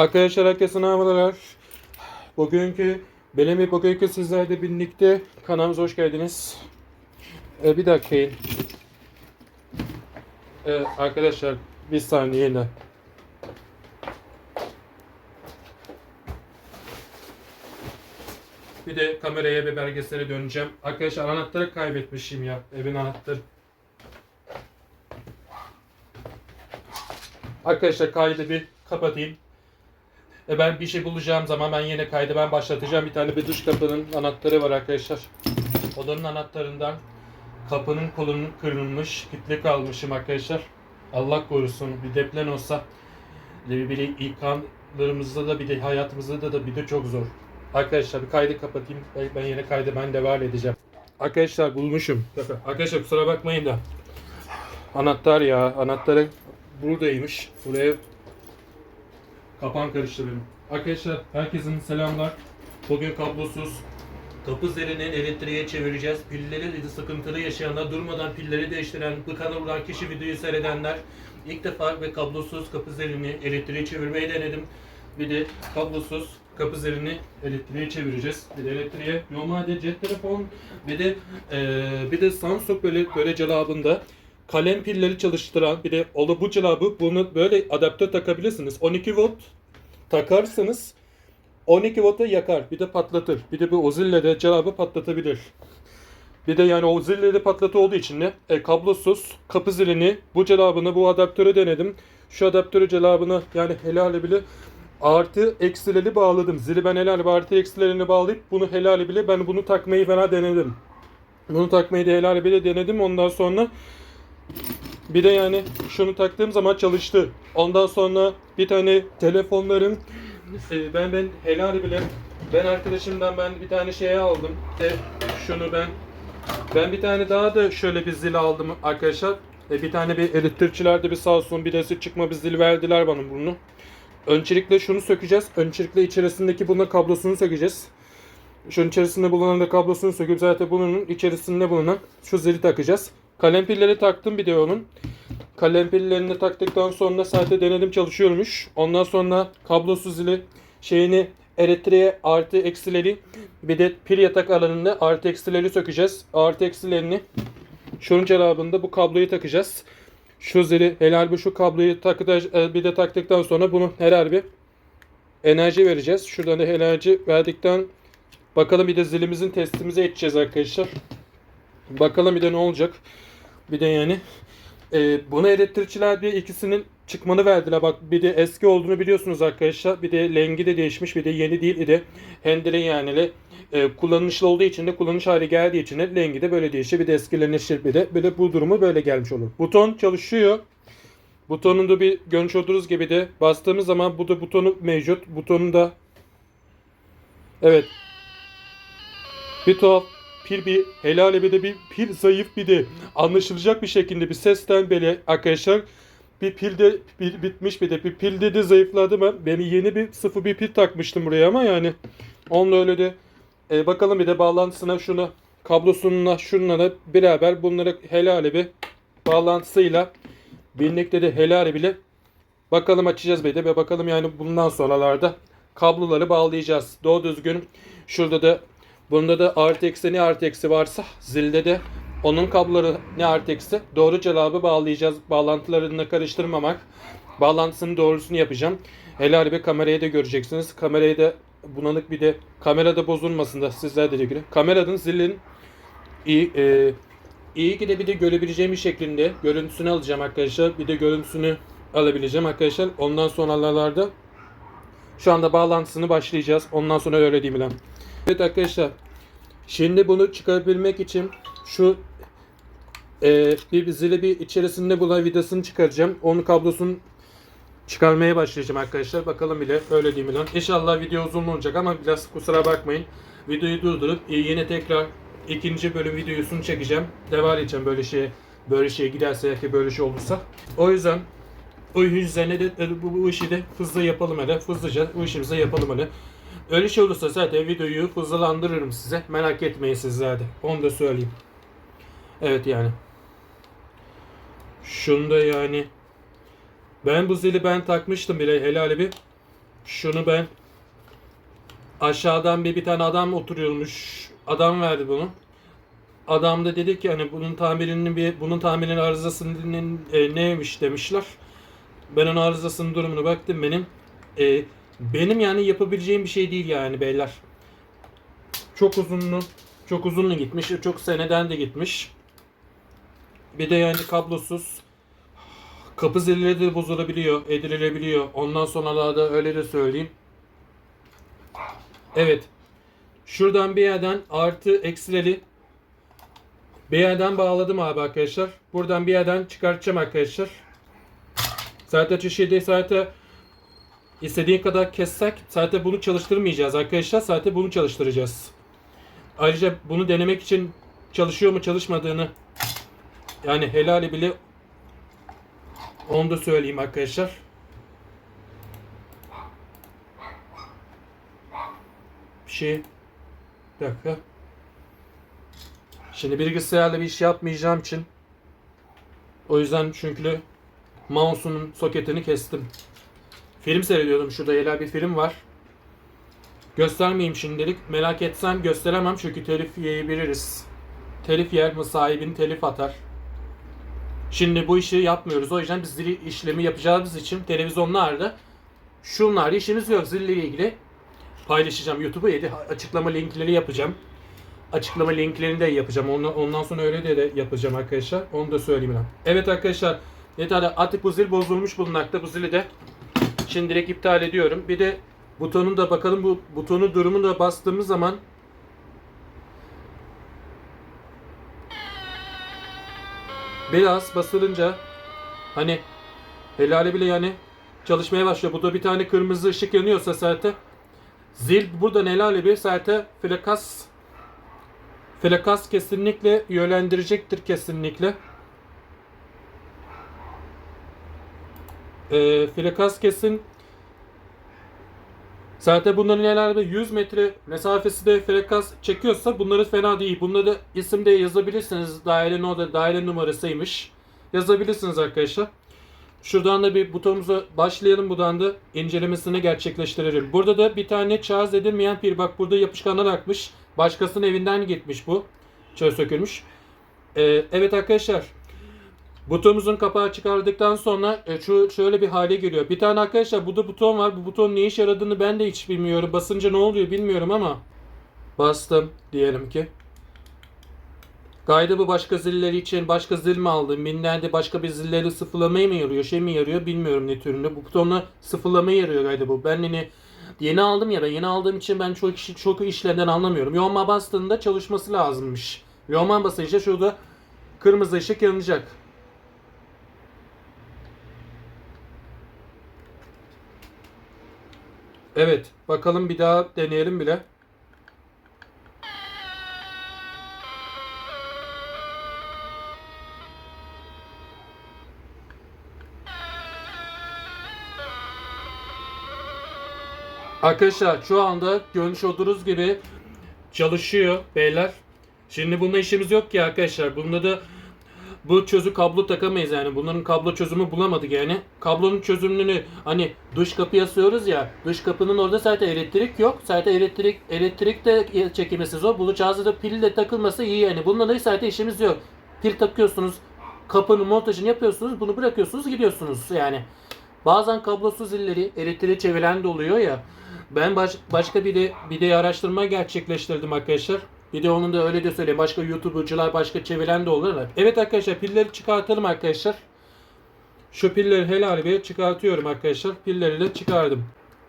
Arkadaşlar herkese merhabalar. Bugünkü Belemi bugünkü sizlerle birlikte kanalımıza hoş geldiniz. Ee, bir dakika. Ee, arkadaşlar bir saniye yine. Bir de kameraya bir belgesele döneceğim. Arkadaşlar anahtarı kaybetmişim ya. Evin anahtarı. Arkadaşlar kaydı bir kapatayım. E ben bir şey bulacağım zaman ben yine kaydı ben başlatacağım. Bir tane bir dış kapının anahtarı var arkadaşlar. Odanın anahtarından kapının kolunun kırılmış, kilitli kalmışım arkadaşlar. Allah korusun bir deprem olsa bir bir ilkanlarımızda da bir de hayatımızda da, da bir de çok zor. Arkadaşlar bir kaydı kapatayım. Ben yine kaydı ben devam edeceğim. Arkadaşlar bulmuşum. Arkadaşlar kusura bakmayın da. Anahtar ya. Anahtarı buradaymış. Buraya Kapan karıştı benim. Arkadaşlar herkesin selamlar. Bugün kablosuz kapı zilini elektriğe çevireceğiz. Pilleri sıkıntılı yaşayanlar, durmadan pilleri değiştiren, bu kanalı bulan kişi videoyu seyredenler ilk defa ve kablosuz kapı zilini elektriğe çevirmeyi denedim. Bir de kablosuz kapı zilini elektriğe çevireceğiz. Bir de elektriğe normalde cep telefon bir de eee, bir de Samsung böyle böyle celabında kalem pilleri çalıştıran bir de bu celabı bunu böyle adaptör takabilirsiniz. 12 volt takarsanız 12 volta yakar. Bir de patlatır. Bir de bu ozille de celabı patlatabilir. Bir de yani o zille de patlatı olduğu için ne? E, kablosuz kapı zilini bu celabını bu adaptörü denedim. Şu adaptörü celabını yani helali bile artı eksileri bağladım. Zili ben helal artı eksilerini bağlayıp bunu helali bile ben bunu takmayı fena denedim. Bunu takmayı da helal bile denedim. Ondan sonra bir de yani şunu taktığım zaman çalıştı. Ondan sonra bir tane telefonların e, ben ben helal bile ben arkadaşımdan ben bir tane şey aldım. De şunu ben ben bir tane daha da şöyle bir zil aldım arkadaşlar. E, bir tane bir elektrikçilerde bir sağ olsun birisi çıkma bir zil verdiler bana bunu. Öncelikle şunu sökeceğiz. Öncelikle içerisindeki buna kablosunu sökeceğiz. Şunun içerisinde bulunan da kablosunu söküp zaten bunun içerisinde bulunan şu zili takacağız. Kalem pilleri taktım bir de onun. Kalem pillerini taktıktan sonra zaten denedim çalışıyormuş. Ondan sonra kablosuz zili şeyini elektriğe artı eksileri bir de pil yatak alanında artı eksileri sökeceğiz. Artı eksilerini şunun cevabında bu kabloyu takacağız. Şu zili helal bu şu kabloyu takacağız. Bir de taktıktan sonra bunu helal bir enerji vereceğiz. Şuradan da enerji verdikten bakalım bir de zilimizin testimizi edeceğiz arkadaşlar. Bakalım bir de ne olacak. Bir de yani e, bunu elektrikçiler bir ikisinin çıkmanı verdiler. Bak bir de eski olduğunu biliyorsunuz arkadaşlar. Bir de lengi de değişmiş. Bir de yeni değil. Bir de hendire yani e, kullanışlı olduğu için de kullanış hali geldiği için de lengi de böyle değişiyor. Bir de eskilenir bir de. Bir de bu durumu böyle gelmiş olur. Buton çalışıyor. Butonun da bir görmüş olduğunuz gibi de bastığımız zaman bu da butonu mevcut. Butonun da evet bir tuhaf pil bir helal bir de bir pil zayıf bir de anlaşılacak bir şekilde bir sesten beri arkadaşlar bir pilde bir bitmiş bir de bir pilde de zayıfladı ben. Yeni bir sıfır bir pil takmıştım buraya ama yani onunla öyle de e, bakalım bir de bağlantısına şunu kablosununla şununla da beraber bunları helal bir bağlantısıyla birlikte de helal bile bakalım açacağız bir de ve bakalım yani bundan sonralarda kabloları bağlayacağız. Doğru düzgün şurada da Bunda da artı eksi ne artı eksi varsa zilde de onun kabloları ne artı eksi doğru cevabı bağlayacağız. Bağlantılarını karıştırmamak. Bağlantısının doğrusunu yapacağım. Helal bir kamerayı da göreceksiniz. Kamerayı da bulanık bir de kamerada bozulmasın da sizler de göre. Kameranın zilin iyi e, iyi ki de bir de görebileceğim bir şeklinde görüntüsünü alacağım arkadaşlar. Bir de görüntüsünü alabileceğim arkadaşlar. Ondan sonralarda şu anda bağlantısını başlayacağız. Ondan sonra öyle diyeyim lan. Evet arkadaşlar. Şimdi bunu çıkarabilmek için şu e, bir zili bir içerisinde bulunan vidasını çıkaracağım. Onun kablosunu çıkarmaya başlayacağım arkadaşlar. Bakalım bile öyle değil mi lan. İnşallah video uzun olacak ama biraz kusura bakmayın. Videoyu durdurup e, yine tekrar ikinci bölüm videosunu çekeceğim. Devam edeceğim böyle şeye böyle şeye giderse ya ki böyle şey olursa. O yüzden o yüzden de bu, bu işi de hızlı yapalım hele. Hızlıca bu işimizi yapalım hele. Öyle şey olursa zaten videoyu hızlandırırım size. Merak etmeyin sizler de. Onu da söyleyeyim. Evet yani. Şunda yani. Ben bu zili ben takmıştım bile helal bir. Şunu ben aşağıdan bir bir tane adam oturuyormuş. Adam verdi bunu. Adam da dedi ki hani bunun tamirinin bir bunun tamirinin arızasının e, neymiş demişler. Ben onun arızasının durumunu baktım benim. E, benim yani yapabileceğim bir şey değil yani beyler. Çok uzunlu, çok uzunlu gitmiş, çok seneden de gitmiş. Bir de yani kablosuz. Kapı zilleri de bozulabiliyor, edilebiliyor. Ondan sonra da öyle de söyleyeyim. Evet. Şuradan bir yerden artı eksileri bir yerden bağladım abi arkadaşlar. Buradan bir yerden çıkartacağım arkadaşlar. Zaten şeyde zaten istediğin kadar kessek zaten bunu çalıştırmayacağız arkadaşlar. Zaten bunu çalıştıracağız. Ayrıca bunu denemek için çalışıyor mu çalışmadığını yani helali bile onu da söyleyeyim arkadaşlar. Bir şey bir dakika. Şimdi bilgisayarla bir iş yapmayacağım için o yüzden çünkü mouse'un soketini kestim. Film seyrediyordum. Şurada helal bir film var. Göstermeyeyim şimdilik. Merak etsem gösteremem çünkü telif yiyebiliriz. Telif yer mi sahibin telif atar. Şimdi bu işi yapmıyoruz. O yüzden biz zil işlemi yapacağımız için televizyonlarda şunlarla işimiz yok. Zille ilgili paylaşacağım. YouTube'a yedi açıklama linkleri yapacağım. Açıklama linklerini de yapacağım. Ondan, ondan sonra öyle de, de yapacağım arkadaşlar. Onu da söyleyeyim ben. Evet arkadaşlar. Yeter artık bu zil bozulmuş bulunmakta. Bu zili de şimdilik iptal ediyorum. Bir de butonun da bakalım bu butonu durumunu da bastığımız zaman biraz basılınca hani helali bile yani çalışmaya başlıyor. Bu da bir tane kırmızı ışık yanıyorsa zaten zil buradan helali bir zaten flakas flakas kesinlikle yönlendirecektir kesinlikle. Ee, flakas kesin Zaten bunların herhalde 100 metre mesafesi de frekans çekiyorsa bunları fena değil. Bunları isim de yazabilirsiniz. Daire noda daire numarasıymış. Yazabilirsiniz arkadaşlar. Şuradan da bir butonumuza başlayalım. Buradan da incelemesini gerçekleştirelim. Burada da bir tane şarj edilmeyen pil. Bak burada yapışkanlar akmış. Başkasının evinden gitmiş bu. Şöyle sökülmüş. Ee, evet arkadaşlar. Butonumuzun kapağı çıkardıktan sonra e, şu şöyle bir hale geliyor. Bir tane arkadaşlar burada buton var. Bu buton ne işe yaradığını ben de hiç bilmiyorum. Basınca ne oluyor bilmiyorum ama bastım diyelim ki. Gayda bu başka zilleri için başka zil mi aldım? Binlerde başka bir zilleri sıfırlamaya mı yarıyor? Şey mi yarıyor? Bilmiyorum ne türünde. Bu butonla sıfırlamaya yarıyor gayda bu. Ben yeni yeni aldım ya ben yeni aldığım için ben çok çok işlerden anlamıyorum. Yoğunma bastığında çalışması lazımmış. Yoğunma basınca şurada kırmızı ışık yanacak. Evet. Bakalım bir daha deneyelim bile. Arkadaşlar şu anda görmüş olduğunuz gibi çalışıyor beyler. Şimdi bunda işimiz yok ki arkadaşlar. Bunda da bu çözü kablo takamayız yani. Bunların kablo çözümü bulamadık yani. Kablonun çözümünü hani dış kapıya asıyoruz ya. Dış kapının orada zaten elektrik yok. Zaten elektrik elektrik de çekilmesi zor. Bu cihazda da pil de takılması iyi yani. Bununla da zaten işimiz yok. Pil takıyorsunuz. Kapının montajını yapıyorsunuz. Bunu bırakıyorsunuz gidiyorsunuz yani. Bazen kablosuz zilleri elektriği çeviren de oluyor ya. Ben baş, başka bir de bir de araştırma gerçekleştirdim arkadaşlar. Bir de onun da öyle de söyleyeyim. Başka YouTuber'cılar başka çeviren de olurlar. Evet arkadaşlar pilleri çıkartalım arkadaşlar. Şu pilleri helal bir çıkartıyorum arkadaşlar. Pilleri de çıkardım.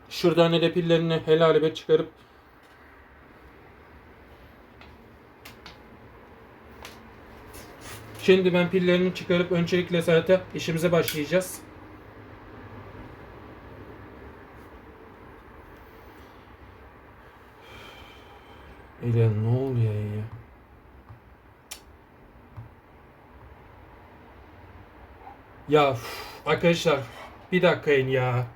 Şuradan ne de pillerini helal bir çıkarıp Şimdi ben pillerini çıkarıp öncelikle zaten işimize başlayacağız. İlan ne oluyor ya? Ya arkadaşlar bir dakikayın ya.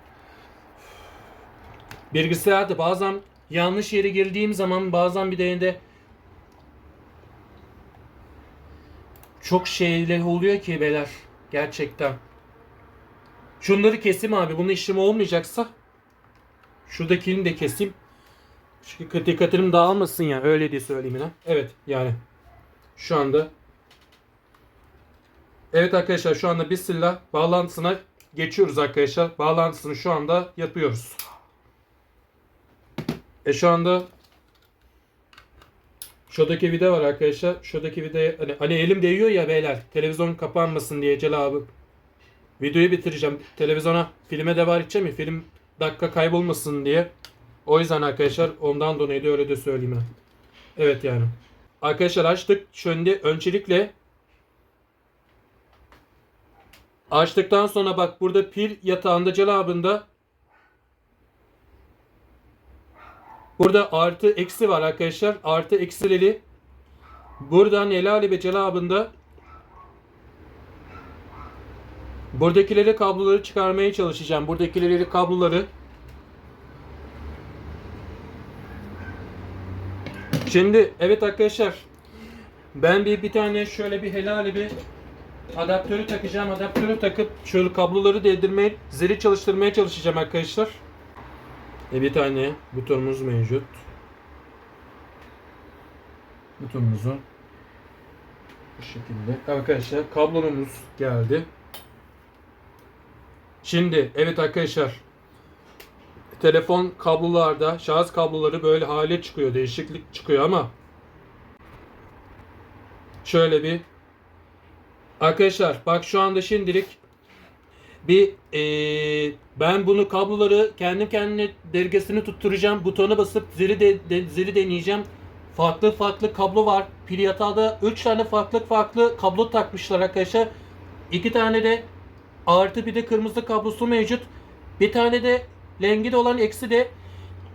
Bilgisayarda bazen yanlış yere girdiğim zaman bazen bir de çok şeyler oluyor ki beler gerçekten. Şunları kesim abi. Bunun işlemi olmayacaksa Şuradakini de keseyim. Şu dikkatlerim dağılmasın ya. Öyle diye söyleyeyim yine. Evet yani. Şu anda. Evet arkadaşlar şu anda Bismillah bağlantısına geçiyoruz arkadaşlar. Bağlantısını şu anda yapıyoruz. E şu anda şuradaki video var arkadaşlar. Şuradaki video hani, hani elim değiyor ya beyler. Televizyon kapanmasın diye Celal abi. Videoyu bitireceğim. Televizyona filme devam edeceğim ya. Film dakika kaybolmasın diye. O yüzden arkadaşlar ondan dolayı da öyle de söyleyeyim ben. Evet yani. Arkadaşlar açtık. Şimdi öncelikle açtıktan sonra bak burada pil yatağında celabında burada artı eksi var arkadaşlar. Artı eksileri buradan Elali ve celabında buradakileri kabloları çıkarmaya çalışacağım. Buradakileri kabloları Şimdi evet arkadaşlar ben bir bir tane şöyle bir helali bir adaptörü takacağım. Adaptörü takıp şöyle kabloları değdirmeye, zili çalıştırmaya çalışacağım arkadaşlar. E bir tane butonumuz mevcut. Butonumuzu bu şekilde. Arkadaşlar kablomuz geldi. Şimdi evet arkadaşlar telefon kablolarda şarj kabloları böyle hale çıkıyor. Değişiklik çıkıyor ama şöyle bir arkadaşlar bak şu anda şimdilik bir eee, ben bunu kabloları kendim kendine dergesini tutturacağım. Butona basıp zili de, de- zili deneyeceğim. Farklı farklı kablo var. Pil yatağında 3 tane farklı farklı kablo takmışlar arkadaşlar. 2 tane de artı bir de kırmızı kablosu mevcut. Bir tane de rengi de olan eksi de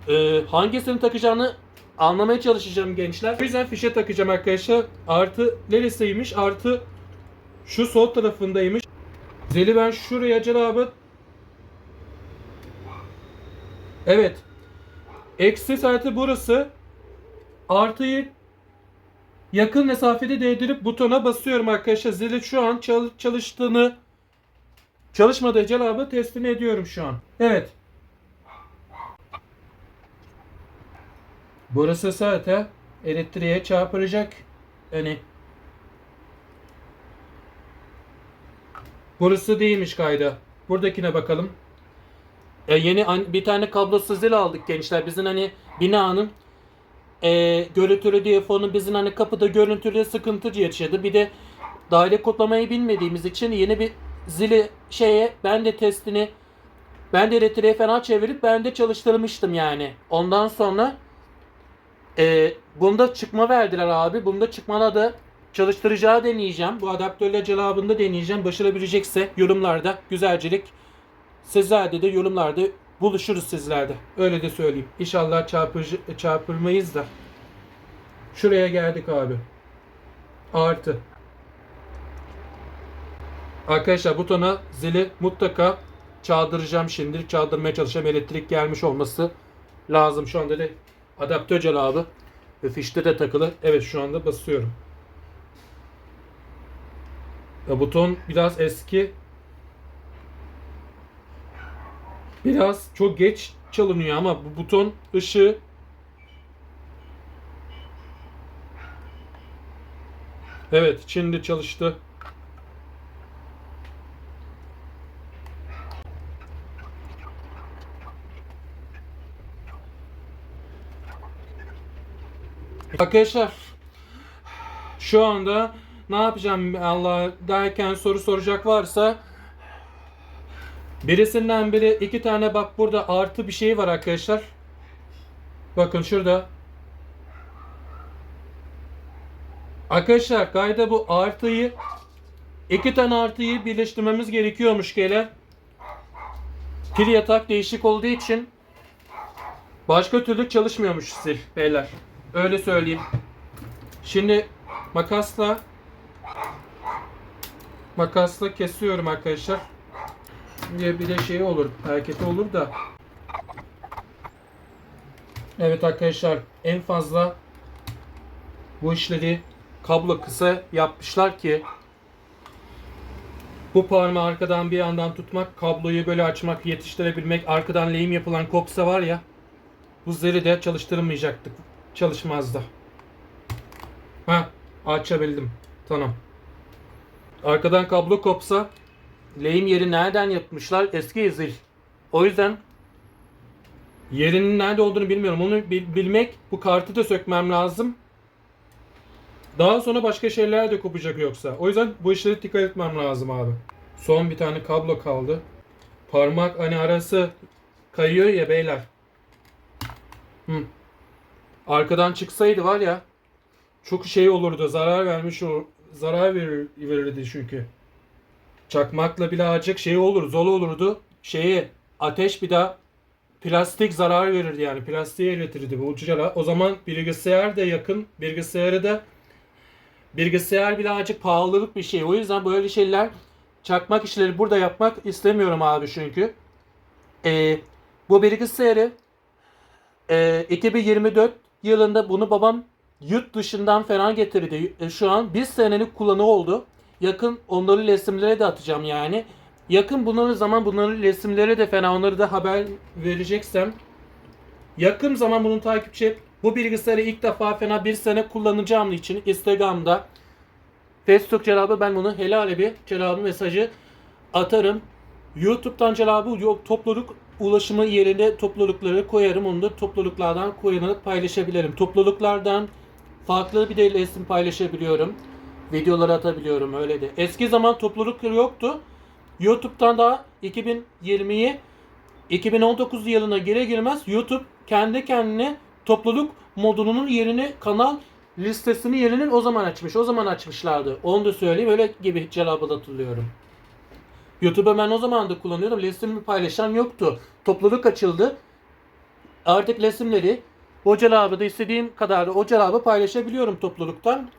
e, hangisini takacağını anlamaya çalışacağım gençler. O yüzden fişe takacağım arkadaşlar. Artı neresiymiş? Artı şu sol tarafındaymış. Zeli ben şuraya cevabı Evet. Eksi saati burası. Artıyı yakın mesafede değdirip butona basıyorum arkadaşlar. Zili şu an çal- çalıştığını çalışmadığı cevabı testini ediyorum şu an. Evet. Burası zaten elektriğe çarpılacak. Hani Burası değilmiş kayda. Buradakine bakalım. E, yeni bir tane kablosuz zil aldık gençler. Bizim hani binanın e, görüntülü diye fonu bizim hani kapıda görüntülü sıkıntı yaşadı. Bir de daire kodlamayı bilmediğimiz için yeni bir zili şeye ben de testini ben de elektriğe fena çevirip ben de çalıştırmıştım yani. Ondan sonra e, bunda çıkma verdiler abi. Bunda çıkmada da çalıştıracağı deneyeceğim. Bu adaptörle cevabında deneyeceğim. Başarabilecekse yorumlarda güzelcilik sizlerde de yorumlarda buluşuruz sizlerde. Öyle de söyleyeyim. İnşallah çarpıcı, çarpılmayız da. Şuraya geldik abi. Artı. Arkadaşlar butona zili mutlaka çaldıracağım şimdi. Çaldırmaya çalışacağım. Elektrik gelmiş olması lazım. Şu anda da adaptör cevabı ve fişte de takılı. Evet şu anda basıyorum. Ya buton biraz eski. Biraz çok geç çalınıyor ama bu buton ışığı Evet, şimdi çalıştı. Arkadaşlar şu anda ne yapacağım Allah derken soru soracak varsa birisinden biri iki tane bak burada artı bir şey var arkadaşlar. Bakın şurada. Arkadaşlar kayda bu artıyı iki tane artıyı birleştirmemiz gerekiyormuş gele. Pil yatak değişik olduğu için başka türlü çalışmıyormuş sil beyler. Öyle söyleyeyim. Şimdi makasla makasla kesiyorum arkadaşlar. Bir, bir de şey olur, hareketi olur da. Evet arkadaşlar, en fazla bu işleri kablo kısa yapmışlar ki Bu parmağı arkadan bir yandan tutmak, kabloyu böyle açmak, yetiştirebilmek, arkadan lehim yapılan kopsa var ya, bu zeri de çalıştırmayacaktık. Çalışmazdı. Ha, açabildim. Tamam. Arkadan kablo kopsa, lehim yeri nereden yapmışlar? Eski zil. O yüzden yerinin nerede olduğunu bilmiyorum. Onu bil- bilmek, bu kartı da sökmem lazım. Daha sonra başka şeyler de kopacak yoksa. O yüzden bu işlere dikkat etmem lazım abi. Son bir tane kablo kaldı. Parmak hani arası kayıyor ya beyler. Hı. Arkadan çıksaydı var ya çok şey olurdu. Zarar vermiş o zarar verir, verirdi çünkü. Çakmakla birazcık şey olur, zor olurdu. Şeyi ateş bir daha plastik zarar verirdi yani. Plastiğe iletirdi bu ucuca. O zaman bilgisayar da yakın. Bilgisayarı da bilgisayar birazcık pahalılık bir şey. O yüzden böyle şeyler çakmak işleri burada yapmak istemiyorum abi çünkü. Ee, bu bilgisayarı e, 2024 yılında bunu babam yurt dışından falan getirdi. E, şu an bir senelik kullanı oldu. Yakın onları resimlere de atacağım yani. Yakın bunları zaman bunların resimleri de fena onları da haber vereceksem yakın zaman bunun takipçi bu bilgisayarı ilk defa fena bir sene kullanacağım için Instagram'da Facebook cevabı ben bunu helal bir cevabı mesajı atarım. YouTube'dan cevabı yok topluluk ulaşımı yerine toplulukları koyarım. Onu da topluluklardan koyanarak paylaşabilirim. Topluluklardan farklı bir de resim paylaşabiliyorum. Videoları atabiliyorum öyle de. Eski zaman topluluk yoktu. YouTube'dan da 2020'yi 2019 yılına gire girmez YouTube kendi kendine topluluk modunun yerini kanal listesini yerinin o zaman açmış. O zaman açmışlardı. Onu da söyleyeyim. Öyle gibi cevabı hatırlıyorum. YouTube'u ben o zaman da kullanıyordum. Resimimi paylaşan yoktu. Topluluk açıldı. Artık resimleri o cevabı da istediğim kadar o cevabı paylaşabiliyorum topluluktan.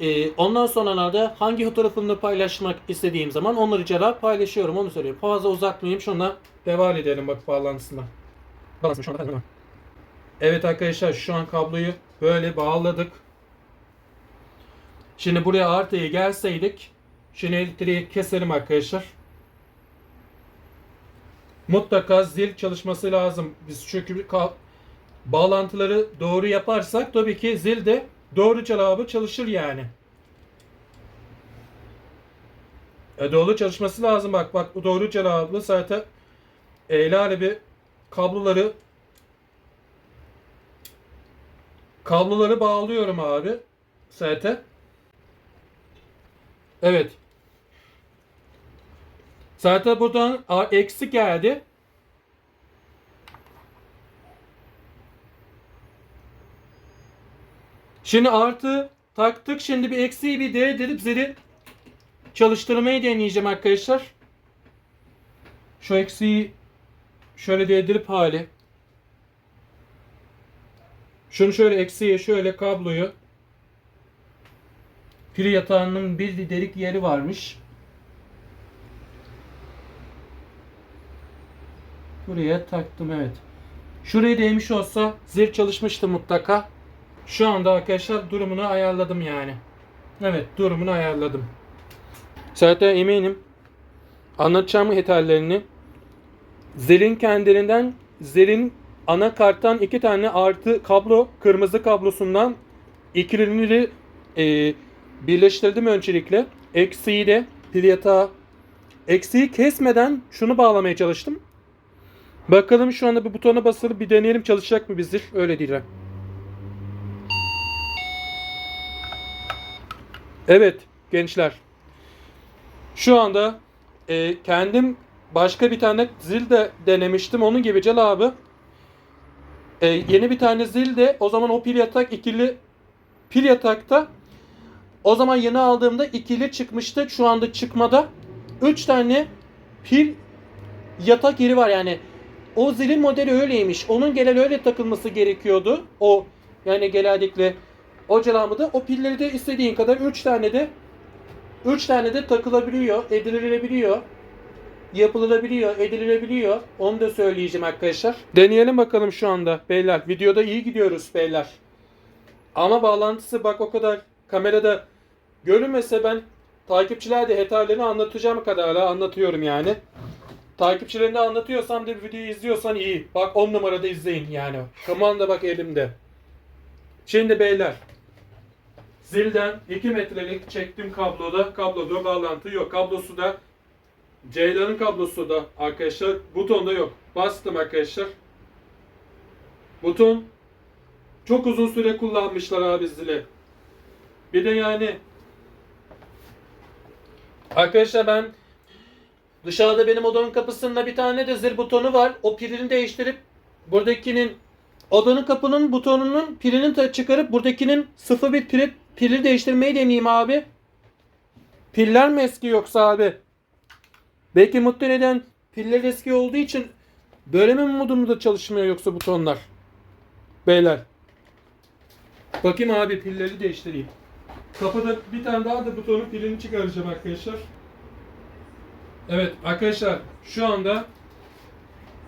Ee, ondan sonra da hangi fotoğrafını paylaşmak istediğim zaman onları cevap paylaşıyorum. Onu söyleyeyim. Fazla uzatmayayım. Şuna devam edelim bak bağlantısına. Evet arkadaşlar şu an kabloyu böyle bağladık. Şimdi buraya artıya gelseydik şimdi elektriği keselim arkadaşlar. Mutlaka zil çalışması lazım. Biz çünkü bağlantıları doğru yaparsak tabii ki zil de doğru cevabı çalışır yani. E doğru çalışması lazım bak bak bu doğru cevabı zaten eğri bir kabloları kabloları bağlıyorum abi zaten. Evet. Zaten buradan a- eksi geldi. Şimdi artı taktık. Şimdi bir eksiği bir D dedip zili çalıştırmayı deneyeceğim arkadaşlar. Şu eksiği şöyle değdirip hali. Şunu şöyle eksiğe şöyle kabloyu pil yatağının bir delik yeri varmış. Buraya taktım evet. Şuraya değmiş olsa zil çalışmıştı mutlaka. Şu anda arkadaşlar durumunu ayarladım yani. Evet durumunu ayarladım. Zaten eminim anlatacağım yeterlerini zilin kendiliğinden zilin anakarttan iki tane artı kablo kırmızı kablosundan ikilini e, birleştirdim öncelikle. Eksiği de pil yatağı eksiği kesmeden şunu bağlamaya çalıştım. Bakalım şu anda bir butona basılı bir deneyelim çalışacak mı bizdir. Öyle değil. Evet gençler. Şu anda e, kendim başka bir tane zil de denemiştim. Onun gibi Cel abi. E, yeni bir tane zil de o zaman o pil yatak ikili pil yatakta o zaman yeni aldığımda ikili çıkmıştı. Şu anda çıkmada 3 tane pil yatak yeri var yani. O zilin modeli öyleymiş. Onun gelen öyle takılması gerekiyordu. O yani genellikle o celamı o pilleri de istediğin kadar 3 tane de 3 tane de takılabiliyor, edilebiliyor. Yapılabiliyor, edilebiliyor. Onu da söyleyeceğim arkadaşlar. Deneyelim bakalım şu anda beyler. Videoda iyi gidiyoruz beyler. Ama bağlantısı bak o kadar kamerada görünmese ben takipçiler de hatalarını anlatacağım kadarıyla anlatıyorum yani. Takipçilerine anlatıyorsam da videoyu izliyorsan iyi. Bak 10 numarada izleyin yani. Kumanda bak elimde. Şimdi beyler. Zilden 2 metrelik çektim kabloda. Kabloda bağlantı yok. Kablosu da Ceylan'ın kablosu da arkadaşlar. Butonda yok. Bastım arkadaşlar. Buton çok uzun süre kullanmışlar abi zili. Bir de yani Arkadaşlar ben dışarıda benim odanın kapısında bir tane de zil butonu var. O pilini değiştirip buradakinin odanın kapının butonunun pilini çıkarıp buradakinin sıfır bir pili, pili değiştirmeyi deneyeyim abi. Piller mi eski yoksa abi? Belki muhtemelen piller eski olduğu için böyle mi modumda çalışmıyor yoksa butonlar? Beyler. Bakayım abi pilleri değiştireyim. Kapıda bir tane daha da butonun pilini çıkaracağım arkadaşlar. Evet arkadaşlar şu anda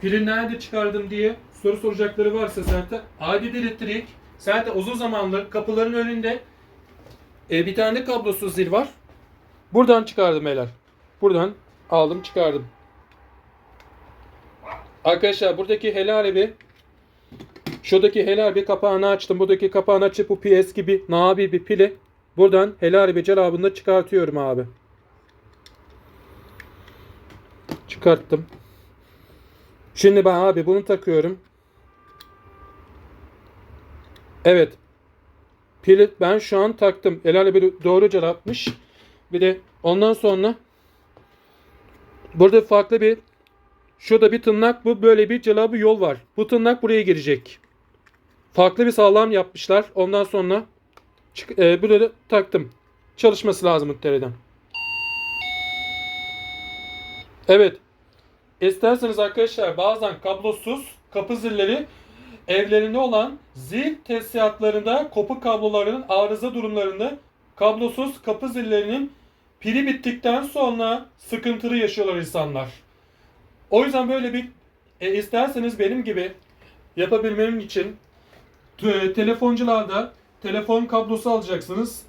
pili nerede çıkardım diye soru soracakları varsa zaten Adil Elektrik zaten uzun zamandır kapıların önünde e, bir tane kablosuz zil var. Buradan çıkardım beyler. Buradan aldım çıkardım. Arkadaşlar buradaki helal bir Şuradaki helal bir kapağını açtım. Buradaki kapağını açıp bu PS gibi nabi bir pili buradan helal bir celabında çıkartıyorum abi. Çıkarttım. Şimdi ben abi bunu takıyorum. Evet. Pili ben şu an taktım. Helal bir doğru cevapmış. Bir de ondan sonra burada farklı bir şurada bir tırnak bu böyle bir celabı yol var. Bu tırnak buraya girecek. Farklı bir sağlam yapmışlar. Ondan sonra çık, e, burada da taktım. Çalışması lazım muhtemelen. Evet. İsterseniz arkadaşlar bazen kablosuz kapı zilleri evlerinde olan zil tesisatlarında kopuk kablolarının arıza durumlarında kablosuz kapı zillerinin pili bittikten sonra sıkıntılı yaşıyorlar insanlar. O yüzden böyle bir e, isterseniz benim gibi yapabilmem için te- telefoncularda telefon kablosu alacaksınız.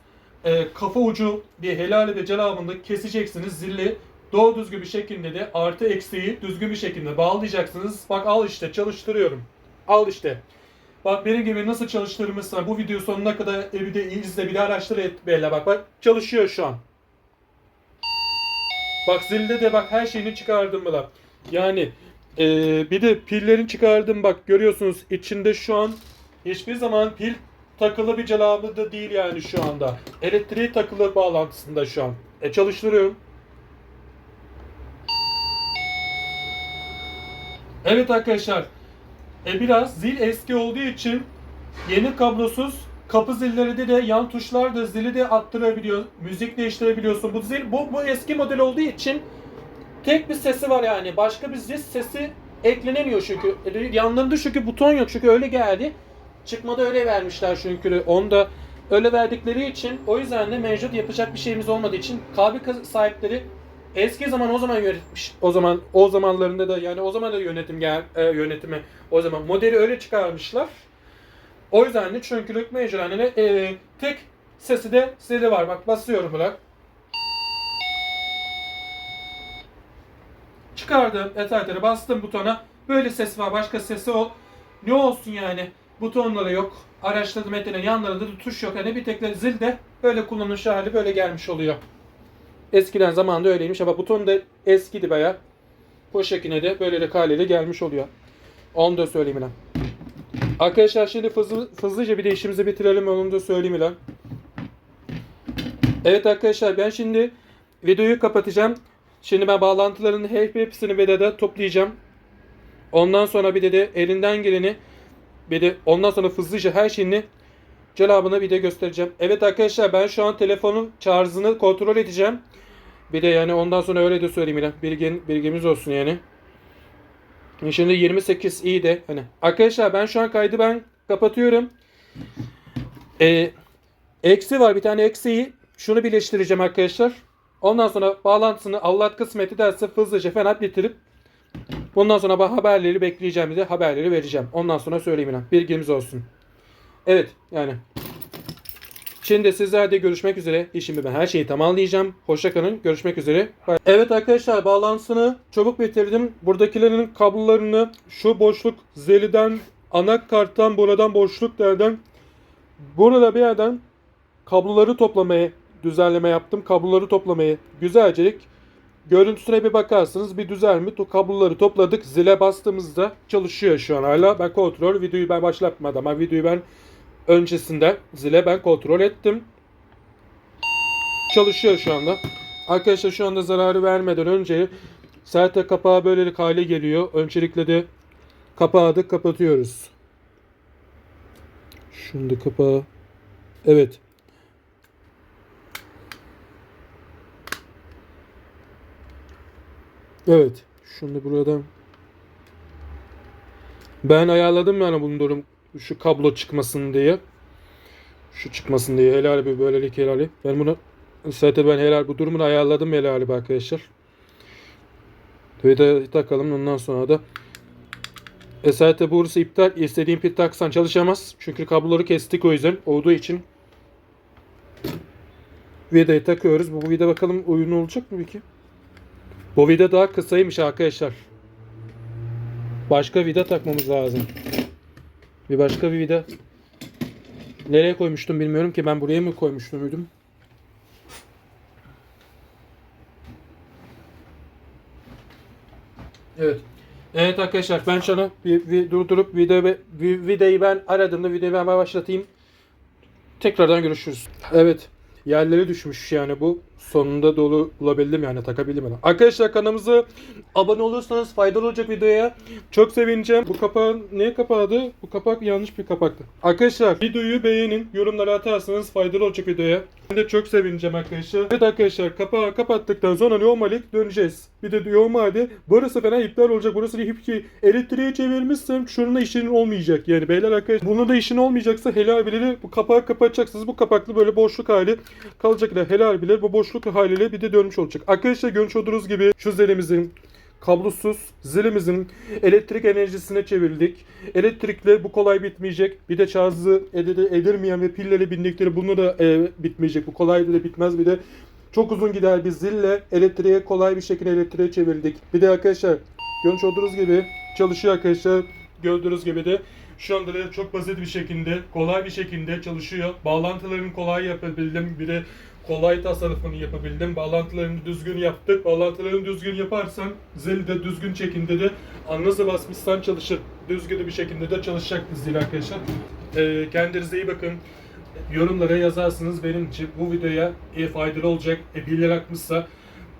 E, kafa ucu bir helal ve celabında keseceksiniz. Zilli doğru düzgün bir şekilde de artı eksiği düzgün bir şekilde bağlayacaksınız. Bak al işte çalıştırıyorum. Al işte. Bak benim gibi nasıl çalıştırmışsan bu video sonuna kadar bir de izle bir de araştır et böyle bak bak çalışıyor şu an. Bak zilde de bak her şeyini çıkardım bile. Yani e, bir de pillerin çıkardım bak görüyorsunuz içinde şu an hiçbir zaman pil takılı bir celabı da değil yani şu anda. Elektriği takılı bağlantısında şu an. E çalıştırıyorum. Evet arkadaşlar. E biraz zil eski olduğu için yeni kablosuz kapı zilleri de yan tuşlar da zili de attırabiliyor. Müzik değiştirebiliyorsun. Bu zil bu, bu eski model olduğu için tek bir sesi var yani. Başka bir zil sesi eklenemiyor çünkü. E, Yanlarında çünkü buton yok çünkü öyle geldi. Çıkmada öyle vermişler çünkü. Onu da öyle verdikleri için o yüzden de mevcut yapacak bir şeyimiz olmadığı için fabrika sahipleri eski zaman o zaman yönetmiş. O zaman o zamanlarında da yani o zaman da yönetim gel e, yönetimi o zaman modeli öyle çıkarmışlar. O yüzden de çünkülük mecbur hani e, tek sesi de zili var. Bak basıyorum bırak. Çıkardım etatları bastım butona. Böyle ses var başka sesi ol. Ne olsun yani butonları yok. Araçladım etenin yanlarında da tuş yok. Hani bir tek de zil de böyle kullanılmış hali böyle gelmiş oluyor. Eskiden zamanında öyleymiş ama buton da eskidi baya. Bu şekilde de böyle haliyle gelmiş oluyor. Onu da söyleyeyim lan. Arkadaşlar şimdi hızlı, hızlıca bir de işimizi bitirelim onu da söyleyeyim lan. Evet arkadaşlar ben şimdi videoyu kapatacağım. Şimdi ben bağlantıların hep hepsini bir de toplayacağım. Ondan sonra bir de, de elinden geleni bir de ondan sonra hızlıca her şeyini celabına bir de göstereceğim. Evet arkadaşlar ben şu an telefonun şarjını kontrol edeceğim. Bir de yani ondan sonra öyle de söyleyeyim yine. Bilgin, bilgimiz olsun yani. Şimdi 28 iyi de hani. Arkadaşlar ben şu an kaydı ben kapatıyorum. Ee, eksi var bir tane eksiği. Şunu birleştireceğim arkadaşlar. Ondan sonra bağlantısını Allah kısmet ederse hızlıca falan bitirip bundan sonra haberleri bekleyeceğim bir de haberleri vereceğim. Ondan sonra söyleyeyim yine. Bilgimiz olsun. Evet yani. Şimdi sizlerle görüşmek üzere. İşimi ben her şeyi tamamlayacağım. Hoşça kalın. Görüşmek üzere. Evet arkadaşlar bağlantısını çabuk bitirdim. Buradakilerin kablolarını şu boşluk zeliden anakarttan buradan boşluklardan burada bir yerden kabloları toplamaya düzenleme yaptım. Kabloları toplamayı güzelcelik görüntüsüne bir bakarsınız bir düzel mi? Kabloları topladık. Zile bastığımızda çalışıyor şu an hala. Ben kontrol videoyu ben başlatmadım. ama videoyu ben öncesinde zile ben kontrol ettim. Çalışıyor şu anda. Arkadaşlar şu anda zararı vermeden önce serte kapağı böylelik hale geliyor. Öncelikle de kapağı da kapatıyoruz. Da kapağı. Evet. Evet. Da buradan. Ben ayarladım yani bunu durum şu kablo çıkmasın diye. Şu çıkmasın diye helal bir böylelik helali. Ben bunu zaten ben helal bu durumunu ayarladım helali arkadaşlar. Ve takalım ondan sonra da e zaten burası iptal. İstediğin pil taksan çalışamaz. Çünkü kabloları kestik o yüzden. Olduğu için vidayı takıyoruz. Bu vida bakalım uyumlu olacak mı peki? Bu vida daha kısaymış arkadaşlar. Başka vida takmamız lazım. Bir başka bir vida. Nereye koymuştum bilmiyorum ki. Ben buraya mı koymuştum muydum? Evet. Evet arkadaşlar ben şunu bir, bir durdurup video, bir, videoyu ben aradığımda videoyu ben başlatayım. Tekrardan görüşürüz. Evet. Yerlere düşmüş yani bu. Sonunda dolu bulabildim yani takabildim yani. Arkadaşlar kanalımıza abone olursanız faydalı olacak videoya. Çok sevineceğim. Bu kapağın ne kapağıydı? Bu kapak yanlış bir kapaktı. Arkadaşlar videoyu beğenin. Yorumlara atarsanız faydalı olacak videoya. Ben de çok sevineceğim arkadaşlar. Evet arkadaşlar kapağı kapattıktan sonra normalik döneceğiz. Bir de normalde burası falan iptal olacak. Burası hep ki elektriğe çevirmişsem şununla işinin olmayacak. Yani beyler arkadaşlar bunun da işin olmayacaksa helal bilir bu kapağı kapatacaksınız. Bu kapaklı böyle boşluk hali kalacak. Helal bilir bu boşluk haliyle bir de dönmüş olacak. Arkadaşlar görmüş olduğunuz gibi şu zelimizin kablosuz zilimizin elektrik enerjisine çevirdik. Elektrikle bu kolay bitmeyecek. Bir de şarjı ed- edilmeyen ve pilleri bindikleri bunu da e, bitmeyecek. Bu kolay da bitmez. Bir de çok uzun gider bir zille elektriğe kolay bir şekilde elektriğe çevirdik. Bir de arkadaşlar görmüş olduğunuz gibi çalışıyor arkadaşlar. Gördüğünüz gibi de şu anda da çok basit bir şekilde, kolay bir şekilde çalışıyor. Bağlantılarını kolay yapabildim. Bir de kolay tasarrufunu yapabildim. Bağlantılarını düzgün yaptık. Bağlantılarını düzgün yaparsan zil de düzgün şekilde de nasıl basmışsan çalışır. Düzgün bir şekilde de çalışacak zil arkadaşlar. Ee, kendinize iyi bakın. Yorumlara yazarsınız benim için bu videoya e, faydalı olacak. E, piller akmışsa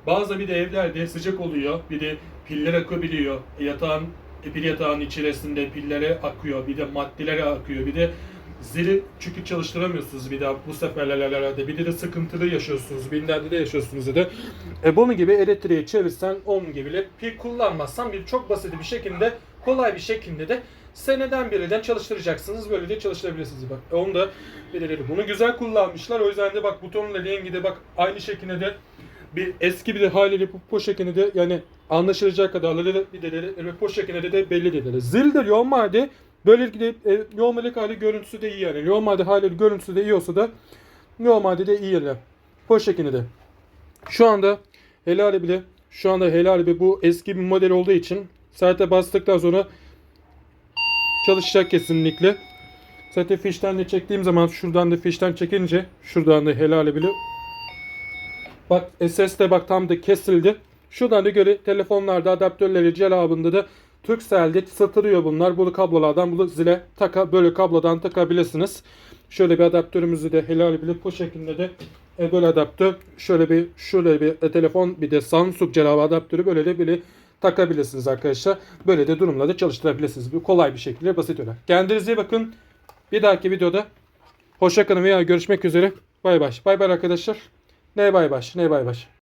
bazı bir de evlerde sıcak oluyor. Bir de piller akabiliyor. Yatağın e, pil yatağın içerisinde pillere akıyor. Bir de maddelere akıyor. Bir de zili çünkü çalıştıramıyorsunuz bir daha bu seferlerlerde. Bir de, de sıkıntılı yaşıyorsunuz. Binlerde de yaşıyorsunuz ya da. E, bunun gibi elektriği çevirsen onun gibi de pil kullanmazsan bir çok basit bir şekilde kolay bir şekilde de seneden biriden çalıştıracaksınız. Böyle de çalıştırabilirsiniz bak. E, onu da birileri bunu güzel kullanmışlar. O yüzden de bak butonla rengi de bak aynı şekilde de bir eski bir de haliyle bu poş şeklinde de yani anlaşılacak da bir de de poş şeklinde de belli dedi. Zil de normalde böylelikle e, normalde hali görüntüsü de iyi yani. Normalde hali görüntüsü de iyi olsa da normalde de iyi yani. Poş şeklinde de. Şu anda helali bile şu anda helali bir bu eski bir model olduğu için saate bastıktan sonra çalışacak kesinlikle. Zaten fişten de çektiğim zaman şuradan da fişten çekince şuradan da helali bile Bak SS de bak tam da kesildi. Şuradan da göre telefonlarda adaptörleri celabında da Turkcell'de satılıyor bunlar. Bunu kablolardan bunu zile taka böyle kablodan takabilirsiniz. Şöyle bir adaptörümüzü de helal bilip bu şekilde de e, böyle adaptör şöyle bir şöyle bir e, telefon bir de Samsung celabı adaptörü böyle de böyle takabilirsiniz arkadaşlar. Böyle de durumlarda çalıştırabilirsiniz. Bu kolay bir şekilde basit öyle. Kendinize iyi bakın. Bir dahaki videoda hoşça kalın veya görüşmek üzere. Bay bay. Bay bay arkadaşlar. Ne bay baş, ne bay baş.